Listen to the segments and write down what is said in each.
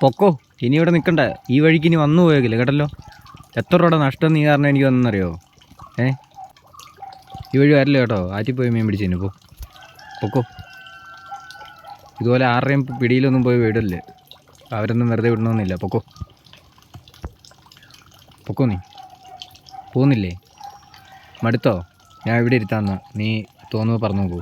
പൊക്കോ ഇനി ഇവിടെ നിൽക്കണ്ട. ഈ വഴിക്ക് ഇനി വന്നു പോയേക്കില്ല കേട്ടല്ലോ? എത്ര രൂപയുടെ നഷ്ടം നീ കാരണം എനിക്ക് വന്നെന്നറിയോ? ഏ? ഈ വഴി വരില്ല കേട്ടോ. ആറ്റി പോയി മീൻ പിടിച്ചതിന് പോ. പൊക്കോ. ഇതുപോലെ ആരുടെയും പിടിയിലൊന്നും പോയി വിടല്ലേ. അവരൊന്നും വെറുതെ വിടണമെന്നില്ല പൊക്കോ. പൊക്കോ നീ. പോകുന്നില്ലേ? മടുത്തോ? ഞാൻ ഇവിടെ ഇരുത്താന്ന് നീ തോന്നുമ്പോൾ പറഞ്ഞു നോക്കൂ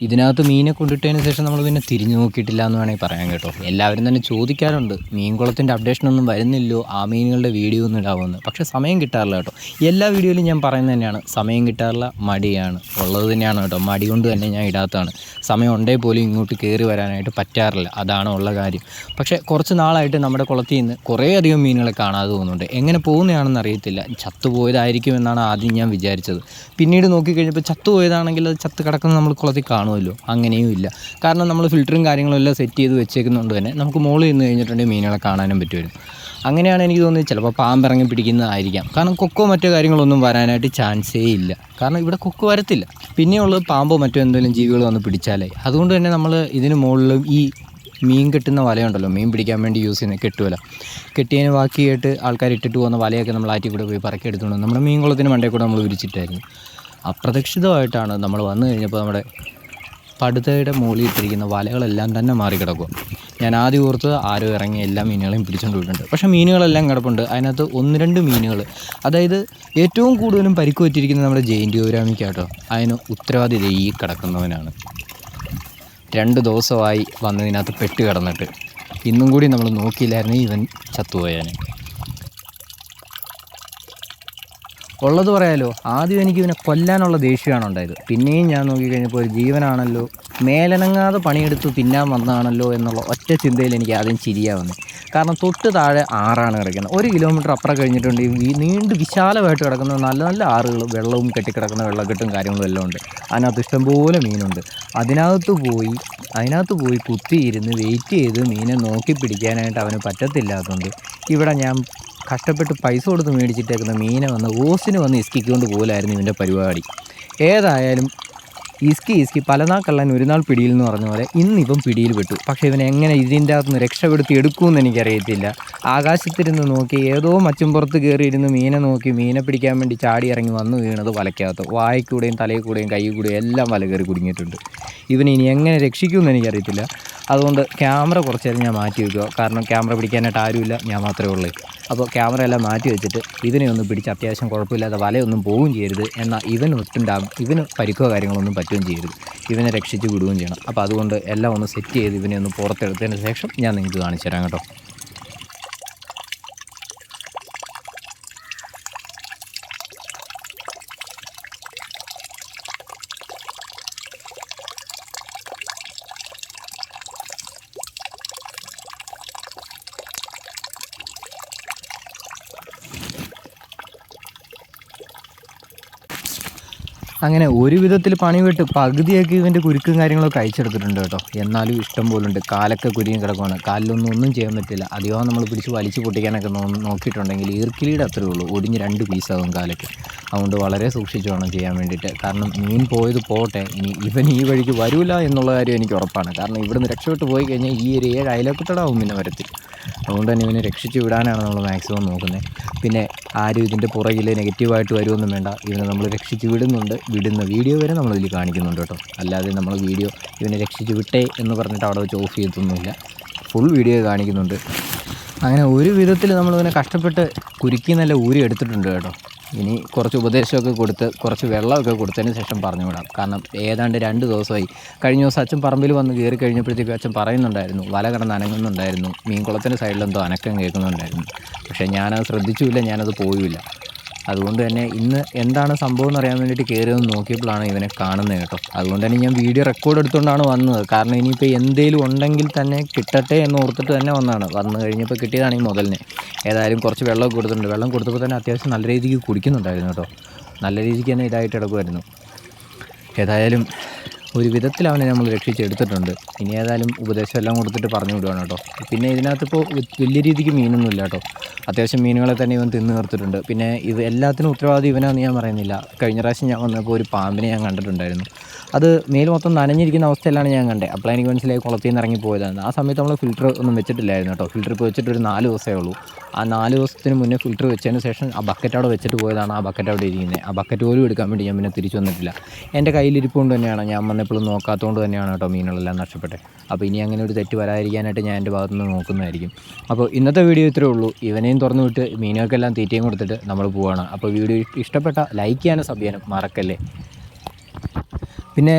ഇതിനകത്ത് മീനെ കൊണ്ടിട്ടതിന് ശേഷം നമ്മൾ പിന്നെ തിരിഞ്ഞു നോക്കിയിട്ടില്ല എന്ന് വേണമെങ്കിൽ പറയാൻ കേട്ടോ. എല്ലാവരും തന്നെ ചോദിക്കാറുണ്ട് മീൻകുളത്തിന്റെ അപ്ഡേഷനൊന്നും വരുന്നില്ലോ ആ മീനുകളുടെ വീഡിയോ ഒന്നും ഇടാവുമെന്ന് പക്ഷേ സമയം കിട്ടാറില്ല കേട്ടോ. എല്ലാ വീഡിയോയിലും ഞാൻ പറയുന്നത് തന്നെയാണ് സമയം കിട്ടാറില്ല മടിയാണ്. ഉള്ളത് തന്നെയാണ് കേട്ടോ. മടി കൊണ്ട് തന്നെ ഞാൻ ഇടാത്തതാണ്. സമയം ഉണ്ടേ പോലും ഇങ്ങോട്ട് കയറി വരാനായിട്ട് പറ്റാറില്ല. അതാണ് ഉള്ള കാര്യം. പക്ഷേ കുറച്ച് നാളായിട്ട് നമ്മുടെ കുളത്തിൽ നിന്ന് കുറേയധികം മീനുകളെ കാണാതെ പോകുന്നുണ്ട്. എങ്ങനെ പോകുന്നതാണെന്ന് അറിയത്തില്ല. ചത്തുപോയതായിരിക്കും എന്നാണ് ആദ്യം ഞാൻ വിചാരിച്ചത്. പിന്നീട് നോക്കിക്കഴിഞ്ഞപ്പോൾ ചത്തുപോയതാണെങ്കിൽ അത് ചത്ത് കിടക്കുന്ന നമ്മൾ കുളത്തിൽ കാണുമല്ലോ അങ്ങനെയും ഇല്ല. കാരണം നമ്മൾ ഫിൽറ്ററും കാര്യങ്ങളും എല്ലാം സെറ്റ് ചെയ്ത് വെച്ചേക്കുന്നതുകൊണ്ട് തന്നെ നമുക്ക് മുകളിൽ നിന്ന് കഴിഞ്ഞിട്ടുണ്ടെങ്കിൽ മീനുകളെ കാണാനും പറ്റുമായിരുന്നു. അങ്ങനെയാണ് എനിക്ക് തോന്നുന്നത് ചിലപ്പോൾ പാമ്പിറങ്ങി പിടിക്കുന്നതായിരിക്കാം. കാരണം കൊക്കോ മറ്റു കാര്യങ്ങളൊന്നും വരാനായിട്ട് ചാൻസേ ഇല്ല. കാരണം ഇവിടെ കൊക്കോ വരത്തില്ല. പിന്നെയുള്ളത് പാമ്പോ മറ്റോ എന്തെങ്കിലും ജീവികൾ വന്ന് പിടിച്ചാലേ. അതുകൊണ്ട് തന്നെ നമ്മൾ ഇതിന് മുകളിലും ഈ മീൻ കെട്ടുന്ന വലയുണ്ടല്ലോ. മീൻ പിടിക്കാൻ വേണ്ടി യൂസ് ചെയ്യുന്ന കെട്ടുവല. കെട്ടിയതിന് ബാക്കിയായിട്ട് ആൾക്കാർ ഇട്ടിട്ട് പോകുന്ന വലയൊക്കെ നമ്മൾ ആറ്റി കൂടെ പോയി പറക്കി എടുത്തുകൊണ്ട് നമ്മുടെ മീൻ കുളത്തിന് മണ്ടേ കൂടെ നമ്മൾ വിരിച്ചിട്ടായിരുന്നു. അപ്രതീക്ഷിതമായിട്ടാണ് നമ്മൾ വന്നു കഴിഞ്ഞപ്പോൾ നമ്മുടെ പടുതയുടെ മുകളിൽ ഇട്ടിരിക്കുന്ന വലകളെല്ലാം തന്നെ മാറിക്കിടക്കുക ഞാൻ ആദ്യം ഓർത്ത് ആരോ ഇറങ്ങി എല്ലാ മീനുകളെയും പിടിച്ചുകൊണ്ട് പോയിട്ടുണ്ട്. പക്ഷേ മീനുകളെല്ലാം കിടപ്പുണ്ട്. അതിനകത്ത് ഒന്ന് രണ്ട് മീനുകൾ അതായത് ഏറ്റവും കൂടുതലും പരിക്ക് പറ്റിയിരിക്കുന്നത് നമ്മുടെ ജയിന്റ് ഓരാമിക്കാട്ടോ അതിന് ഉത്തരവാദിത ഈ കിടക്കുന്നവനാണ്. രണ്ട് ദിവസമായി വന്നതിനകത്ത് പെട്ട് കിടന്നിട്ട്. ഇന്നും കൂടി നമ്മൾ നോക്കിയില്ലായിരുന്നു ഇവൻ ചത്തുപോയാനെ. ഉള്ളത് പറയാലോ ആദ്യം എനിക്ക് ഇവനെ കൊല്ലാനുള്ള ദേഷ്യമാണ് ഉണ്ടായത്. പിന്നെയും ഞാൻ നോക്കിക്കഴിഞ്ഞപ്പോൾ ഒരു ജീവനാണല്ലോ. മേലനങ്ങാതെ പണിയെടുത്ത് തിന്നാൻ വന്നതാണല്ലോ എന്നുള്ള ഒറ്റ ചിന്തയിൽ എനിക്ക് ആദ്യം ചിരിയാ വന്നു. കാരണം തൊട്ട് താഴെ ആറാണ് കിടക്കുന്നത്. ഒരു കിലോമീറ്റർ അപ്പുറം കഴിഞ്ഞിട്ടുണ്ട്. ഈ നീണ്ട് വിശാലമായിട്ട് കിടക്കുന്ന നല്ല നല്ല ആറുകൾ വെള്ളവും കെട്ടിക്കിടക്കുന്ന വെള്ളക്കെട്ടും കാര്യങ്ങളും എല്ലാം ഉണ്ട്. അതിനകത്ത് ഇഷ്ടംപോലെ മീനുണ്ട്. അതിനകത്ത് പോയി അതിനകത്ത് പോയി കുത്തിയിരുന്ന് വെയിറ്റ് ചെയ്ത് മീനെ നോക്കി പിടിക്കാനായിട്ട് അവന് പറ്റത്തില്ലാത്തതുകൊണ്ട് ഇവിടെ ഞാൻ കഷ്ടപ്പെട്ട് പൈസ കൊടുത്ത് മേടിച്ചിട്ടേക്കുന്ന മീനെ വന്ന് ഓസിന് വന്ന് ഇസ്കിക്കൊണ്ട് പോലായിരുന്നു ഇവന്റെ പരിപാടി. ഏതായാലും ഇസ്കി ഇസ്കി പലനാൾ കള്ളൻ ഒരു നാൾ പിടിയിൽ എന്ന് പറഞ്ഞ പോലെ ഇന്നിപ്പം പിടിയിൽ പെട്ടു. പക്ഷേ ഇവൻ എങ്ങനെ ഇതിന്റെ അകത്ത് നിന്ന് രക്ഷപ്പെടുത്തി എടുക്കുമെന്ന് എനിക്കറിയത്തില്ല. ആകാശത്തിരുന്ന് നോക്കി ഏതോ മച്ചുംപുറത്ത് കയറിയിരുന്ന് മീനെ നോക്കി മീനെ പിടിക്കാൻ വേണ്ടി ചാടി ഇറങ്ങി വന്നു വീണത് വലയ്ക്കകത്ത്. വായിക്കൂടെയും തലയിൽ കൂടെയും കൈ കൂടെയും എല്ലാം വല കയറി കുടുങ്ങിയിട്ടുണ്ട്. ഇവനെ ഇനി എങ്ങനെ രക്ഷിക്കുമെന്ന് എനിക്കറിയത്തില്ല. അതുകൊണ്ട് ക്യാമറ കുറച്ച് നേരം ഞാൻ മാറ്റി വെക്കുക. കാരണം ക്യാമറ പിടിക്കാനായിട്ട് ആരുമില്ല ഞാൻ മാത്രമേ ഉള്ളൂ. അപ്പോൾ ക്യാമറ എല്ലാം മാറ്റി വെച്ചിട്ട് ഇതിനെ ഒന്ന് പിടിച്ച് അത്യാവശ്യം കുഴപ്പമില്ലാതെ വലയൊന്നും പോവുകയും ചെയ്യരുത് എന്നാൽ ഇവന് ഒട്ടുണ്ടാകും ഇവന് പരിക്കോ കാര്യങ്ങളൊന്നും പറ്റുകയും ചെയ്യരുത്. ഇവനെ രക്ഷിച്ച് വിടുകയും ചെയ്യണം. അപ്പോൾ അതുകൊണ്ട് എല്ലാം ഒന്ന് സെറ്റ് ചെയ്ത് ഇവനെ ഒന്ന് പുറത്തെടുത്തതിന് ശേഷം ഞാൻ നിങ്ങൾക്ക് കാണിച്ചു തരാം കേട്ടോ. അങ്ങനെ ഒരു വിധത്തിൽ പണി വിട്ട് പകുതിയൊക്കെ ഇവന്റെ കുരുക്കും കാര്യങ്ങളൊക്കെ അയച്ചെടുത്തിട്ടുണ്ട് കേട്ടോ. എന്നാലും ഇഷ്ടം പോലുണ്ട്. കാലൊക്കെ കുരുങ്ങി കിടക്കുവാണ്. കാലിലൊന്നും ഒന്നും ചെയ്യാൻ പറ്റില്ല. അധികം നമ്മൾ പിടിച്ച് വലിച്ചു പൊട്ടിക്കാനൊക്കെ നോക്കിയിട്ടുണ്ടെങ്കിൽ ഈർക്കിലിയുടെ അത്രേ ഉള്ളൂ. ഒടിഞ്ഞ് രണ്ട് പീസാകും കാലൊക്കെ. അതുകൊണ്ട് വളരെ സൂക്ഷിച്ച് വേണം ചെയ്യാൻ വേണ്ടിയിട്ട്. കാരണം മീൻ പോയത് പോട്ടെ ഇനി ഇവൻ ഈ വഴിക്ക് വരൂല എന്നുള്ള കാര്യം എനിക്ക് ഉറപ്പാണ്. കാരണം ഇവിടുന്ന് രക്ഷപ്പെട്ട് പോയി കഴിഞ്ഞാൽ ഈ ഒരു ഏഴ് അയലക്കുട്ടടാവും പിന്നെ വരത്തിൽ അതുകൊണ്ട് തന്നെ ഇവനെ രക്ഷിച്ച് വിടാനാണ് നമ്മൾ മാക്സിമം നോക്കുന്നത്. പിന്നെ ആരും ഇതിന്റെ പുറകിൽ നെഗറ്റീവായിട്ട് വരുമൊന്നും വേണ്ട. ഇവനെ നമ്മൾ രക്ഷിച്ച് വിടുന്നുണ്ട്. വിടുന്ന വീഡിയോ വരെ നമ്മളിതിൽ കാണിക്കുന്നുണ്ട് കേട്ടോ. അല്ലാതെ നമ്മൾ വീഡിയോ ഇവനെ രക്ഷിച്ച് വിട്ടേ എന്ന് പറഞ്ഞിട്ട് അവിടെ വെച്ച് ഓഫ് ചെയ്തൊന്നുമില്ല ഫുൾ വീഡിയോ കാണിക്കുന്നുണ്ട്. അങ്ങനെ ഒരു വിധത്തിൽ നമ്മളിവനെ കഷ്ടപ്പെട്ട് കുരുക്കി നല്ല ഊരി എടുത്തിട്ടുണ്ട് കേട്ടോ. ഇനി കുറച്ച് ഉപദേശമൊക്കെ കൊടുത്ത് കുറച്ച് വെള്ളമൊക്കെ കൊടുത്തതിന് ശേഷം പറഞ്ഞു വിടാം കാരണം ഏതാണ്ട് രണ്ട് ദിവസമായി. കഴിഞ്ഞ ദിവസം അച്ഛൻ പറമ്പിൽ വന്ന് കയറി കഴിഞ്ഞപ്പോഴത്തേക്കും അച്ഛൻ പറയുന്നുണ്ടായിരുന്നു. വല കിടന്ന് അനങ്ങുന്നുണ്ടായിരുന്നു. മീൻകുളത്തിന്റെ സൈഡിലെന്തോ അനക്കം കേൾക്കുന്നുണ്ടായിരുന്നു. പക്ഷേ ഞാനത് ശ്രദ്ധിച്ചുമില്ല ഞാനത് പോയുമില്ല. അതുകൊണ്ട് തന്നെ ഇന്ന് എന്താണ് സംഭവം എന്ന് അറിയാൻ വേണ്ടിയിട്ട് കയറി ഒന്ന് നോക്കിയപ്പോഴാണ് ഇവനെ കാണുന്നത് കേട്ടോ. അതുകൊണ്ട് തന്നെ ഞാൻ വീഡിയോ റെക്കോർഡ് എടുത്തുകൊണ്ടാണ് വന്നത്. കാരണം ഇനിയിപ്പോൾ എന്തെങ്കിലും ഉണ്ടെങ്കിൽ തന്നെ കിട്ടട്ടെ എന്ന് ഓർത്തിട്ട് തന്നെ വന്നതാണ്. വന്നു കഴിഞ്ഞപ്പോൾ കിട്ടിയതാണ് ഈ മുതലിനെ. ഏതായാലും കുറച്ച് വെള്ളം കൊടുത്തിട്ടുണ്ട്. വെള്ളം കൊടുത്തപ്പോൾ തന്നെ അത്യാവശ്യം നല്ല രീതിക്ക് കുടിക്കുന്നുണ്ടായിരുന്നു കേട്ടോ. നല്ല രീതിക്ക് തന്നെ ഇതായിട്ട് കിടക്കുമായിരുന്നു. ഏതായാലും ഒരു വിധത്തിൽ അവനെ നമ്മൾ രക്ഷിച്ചെടുത്തിട്ടുണ്ട്. ഇനി ഏതായാലും ഉപദേശം എല്ലാം കൊടുത്തിട്ട് പറഞ്ഞു വിടുവാണ് കേട്ടോ. പിന്നെ ഇതിനകത്തിപ്പോൾ വലിയ രീതിക്ക് മീനൊന്നും ഇല്ല കേട്ടോ. അത്യാവശ്യം മീനുകളെ തന്നെ ഇവൻ തിന്നു നിർത്തിട്ടുണ്ട് പിന്നെ ഇത് എല്ലാത്തിനും ഉത്തരവാദി ഇവനാണെന്ന് ഞാൻ പറയുന്നില്ല. കഴിഞ്ഞ പ്രാവശ്യം ഞാൻ വന്നപ്പോൾ ഒരു പാമ്പിനെ ഞാൻ കണ്ടിട്ടുണ്ടായിരുന്നു. അത് മേൽ മൊത്തം നനഞ്ഞിരിക്കുന്ന അവസ്ഥയിലാണ് ഞാൻ കണ്ടത് അപ്പോൾ എനിക്ക് മനസ്സിലായി കുളത്തിൽ നിന്ന് ഇറങ്ങി പോയതാണ് ആ സമയത്ത് നമ്മൾ ഫിൽറ്റർ ഒന്നും വെച്ചിട്ടില്ലായിരുന്നു കേട്ടോ. ഫിൽറ്റർ ഇപ്പോൾ വെച്ചിട്ട് ഒരു നാല് ദിവസമേ ഉള്ളൂ. ആ നാല് ദിവസത്തിന് മുന്നേ ഫിൽറ്റർ വെച്ചതിന് ശേഷം ആ ബക്കറ്റ് അവിടെ വെച്ചിട്ട് പോയതാണ് ആ ബക്കറ്റ് അവിടെ ഇരിക്കുന്നത് ആ ബക്കറ്റ് പോലും എടുക്കാൻ വേണ്ടി ഞാൻ പിന്നെ തിരിച്ചു വന്നിട്ടില്ല. എന്റെ കയ്യിലിരിപ്പുകൊണ്ട് തന്നെയാണ്. ഞാൻ വന്നപ്പോഴും നോക്കാത്തതുകൊണ്ട് തന്നെയാണ് കേട്ടോ മീനുകളെല്ലാം നഷ്ടപ്പെട്ടത് അപ്പോൾ ഇനി അങ്ങനെ ഒരു തെറ്റ് വരാതിരിക്കാനായിട്ട് ഞാൻ എന്റെ ഭാഗത്തുനിന്ന് നോക്കുന്നതായിരിക്കും. അപ്പോൾ ഇന്നത്തെ വീഡിയോ ഇത്രേ ഉള്ളൂ. ഇവനെയും തുറന്നു വിട്ട് മീനുകൾക്കെല്ലാം തീറ്റയും കൊടുത്തിട്ട് നമ്മൾ പോവുകയാണ് അപ്പോൾ വീഡിയോ ഇഷ്ടപ്പെട്ട ലൈക്ക് ചെയ്യാനും സബ് ചെയ്യാനും മറക്കല്ലേ. പിന്നെ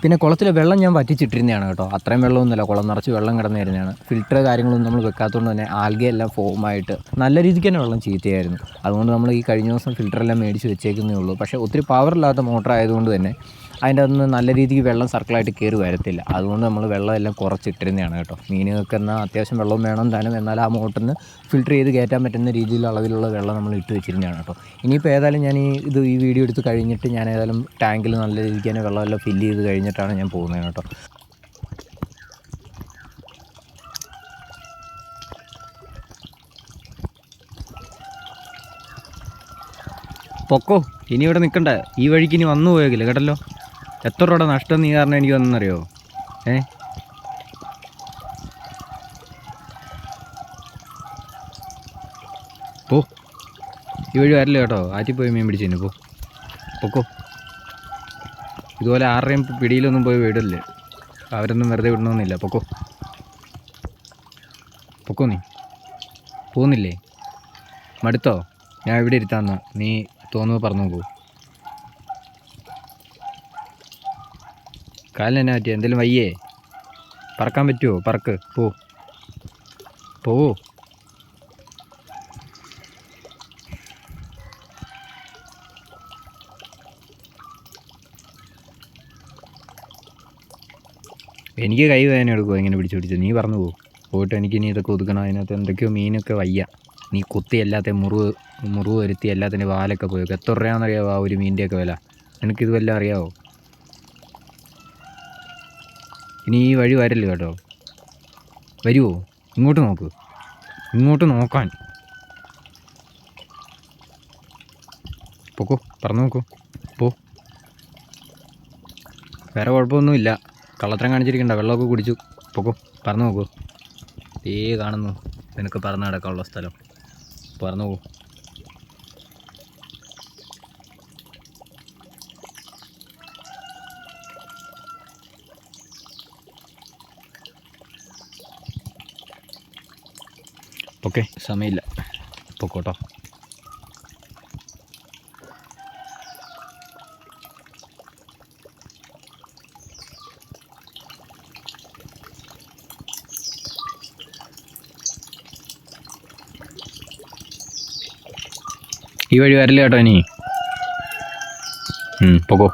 പിന്നെ കുളത്തിലെ വെള്ളം ഞാൻ വറ്റിച്ചിട്ടിരുന്നതാണ് കേട്ടോ. അത്രയും വെള്ളമൊന്നുമില്ല. കുളം നിറച്ച് വെള്ളം കിടന്നു വരുന്നതാണ് ഫിൽറ്റർ കാര്യങ്ങളൊന്നും നമ്മൾ വെക്കാത്തതുകൊണ്ട് തന്നെ ആൽഗയെല്ലാം ഫോമായിട്ട് നല്ല രീതിക്ക് തന്നെ വെള്ളം ചീത്തയായിരുന്നു. അതുകൊണ്ട് നമ്മൾ ഈ കഴിഞ്ഞ ദിവസം ഫിൽറ്ററെല്ലാം മേടിച്ച് വെച്ചേക്കുന്നേ ഉള്ളൂ. പക്ഷേ ഒത്തിരി പവറില്ലാത്ത മോട്ടർ ആയതുകൊണ്ട് തന്നെ അതിന്റെ അകത്തുനിന്ന് നല്ല രീതിക്ക് വെള്ളം സർക്കിളായിട്ട് കയറി വരത്തില്ല. അതുകൊണ്ട് നമ്മൾ വെള്ളം എല്ലാം കുറച്ചിട്ടിരുന്നതാണ് കേട്ടോ. മീനുകൾക്ക് എന്നാൽ അത്യാവശ്യം വെള്ളം വേണം താനും. എന്നാൽ ആ മോട്ടറിൽ നിന്ന് ഫിൽറ്റർ ചെയ്ത് കയറ്റാൻ പറ്റുന്ന രീതിയിലുള്ള അളവിലുള്ള വെള്ളം നമ്മൾ ഇട്ട് വെച്ചിരുന്നതാണ് കേട്ടോ. ഇനിയിപ്പോൾ ഏതായാലും ഞാൻ ഈ ഇത് ഈ വീഡിയോ എടുത്ത് കഴിഞ്ഞിട്ട് ഞാൻ ഏതായാലും ടാങ്കിൽ നല്ല രീതിക്ക് തന്നെ വെള്ളമെല്ലാം ഫില്ല് ചെയ്ത് കഴിഞ്ഞിട്ടാണ് ഞാൻ പോകുന്നത് കേട്ടോ. പൊക്കോ ഇനി ഇവിടെ നിൽക്കണ്ട. ഈ വഴിക്ക് ഇനി വന്നു പോയേക്കില്ല കേട്ടല്ലോ? എത്ര രൂപയുടെ നഷ്ടം നീ കാരണം എനിക്ക് വന്നെന്നറിയോ ഏ? പോ. ഈ വഴി വരല്ലോ കേട്ടോ. ആറ്റിപ്പോയി പോയി മീൻ പിടിച്ചു പോ. പൊക്കോ. ഇതുപോലെ ആരുടെയും പിടിയിലൊന്നും പോയി വീടല്ലേ? അവരൊന്നും വെറുതെ വിടണമെന്നില്ല പൊക്കോ. പൊക്കോ നീ. പോകുന്നില്ലേ മടുത്തോ? ഞാൻ ഇവിടെ ഇരുത്താന്ന്. നീ തോന്നുമ്പോൾ പറഞ്ഞു നോക്കൂ കാലിന് എന്നാ പറ്റിയ? എന്തെങ്കിലും വയ്യേ? പറക്കാൻ പറ്റുമോ പറക്ക്. പോ. പോവോ? എനിക്ക് കൈ വേദന എടുക്കുമോ ഇങ്ങനെ പിടിച്ചു പിടിച്ചു? നീ പറഞ്ഞു പോകും പോയിട്ട് എനിക്ക് ഇനി ഇതൊക്കെ ഒതുക്കണം. അതിനകത്ത് എന്തൊക്കെയോ മീനൊക്കെ വയ്യ. നീ കുത്തി എല്ലാത്തെ മുറിവ് മുറിവ് വരുത്തി എല്ലാത്തിന്റെ വാലൊക്കെ പോയി എത്ര രൂപയാണെന്നറിയാവോ ആ ഒരു മീനിന്റെയൊക്കെ വില? നിനക്കിത് വല്ലതും അറിയാവോ? ഇനി ഈ വഴി വരല്ലോ കേട്ടോ. വരുമോ ഇങ്ങോട്ട് നോക്ക്. ഇങ്ങോട്ട് നോക്കാൻ. പൊക്കോ പറഞ്ഞു നോക്കൂ പോ. വേറെ കുഴപ്പമൊന്നുമില്ല. കള്ളത്തരം കാണിച്ചിരിക്കണ്ട. വെള്ളമൊക്കെ കുടിച്ചു. പൊക്കോ പറഞ്ഞു നോക്കൂ ഏ കാണുന്നു. നിനക്ക് പറഞ്ഞ് നടക്കാനുള്ള സ്ഥലം. പറഞ്ഞു നോക്കൂ ഓക്കെ. സമയമില്ല. പൊക്കോട്ടോ. ഈ വഴി വരില്ല കേട്ടോ ഇനി. പൊക്കോ.